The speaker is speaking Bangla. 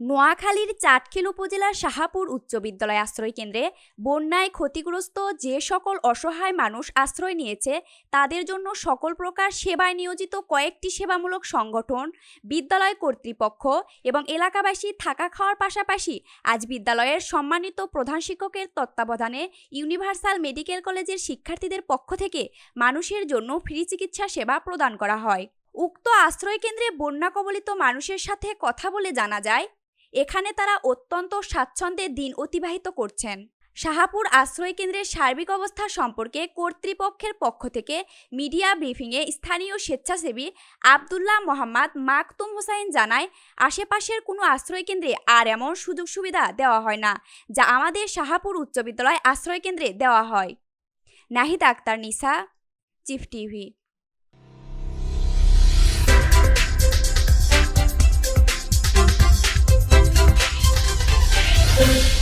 নোয়াখালীর চাটখিল উপজেলার শাহাপুর উচ্চ বিদ্যালয় আশ্রয় কেন্দ্রে বন্যায় ক্ষতিগ্রস্ত যে সকল অসহায় মানুষ আশ্রয় নিয়েছে, তাদের জন্য সকল প্রকার সেবায় নিয়োজিত কয়েকটি সেবামূলক সংগঠন, বিদ্যালয় কর্তৃপক্ষ এবং এলাকাবাসী থাকা খাওয়ার পাশাপাশি আজ বিদ্যালয়ের সম্মানিত প্রধান শিক্ষকের তত্ত্বাবধানে ইউনিভার্সাল মেডিকেল কলেজের শিক্ষার্থীদের পক্ষ থেকে মানুষের জন্য ফ্রি চিকিৎসা সেবা প্রদান করা হয়। উক্ত আশ্রয় কেন্দ্রে বন্যা কবলিত মানুষের সাথে কথা বলে জানা যায় এখানে তারা অত্যন্ত স্বাচ্ছন্দ্যে দিন অতিবাহিত করছেন। শাহাপুর আশ্রয় কেন্দ্রের সার্বিক অবস্থা সম্পর্কে কর্তৃপক্ষের পক্ষ থেকে মিডিয়া ব্রিফিংয়ে স্থানীয় স্বেচ্ছাসেবী আবদুল্লাহ মোহাম্মদ মাকতুম হোসাইন জানায়, আশেপাশের কোনো আশ্রয় কেন্দ্রে আর এমন সুযোগ সুবিধা দেওয়া হয় না, যা আমাদের শাহাপুর উচ্চ বিদ্যালয় আশ্রয় কেন্দ্রে দেওয়া হয়। নাহিদ আক্তার নিসা, চিফ টিভি। Thank you.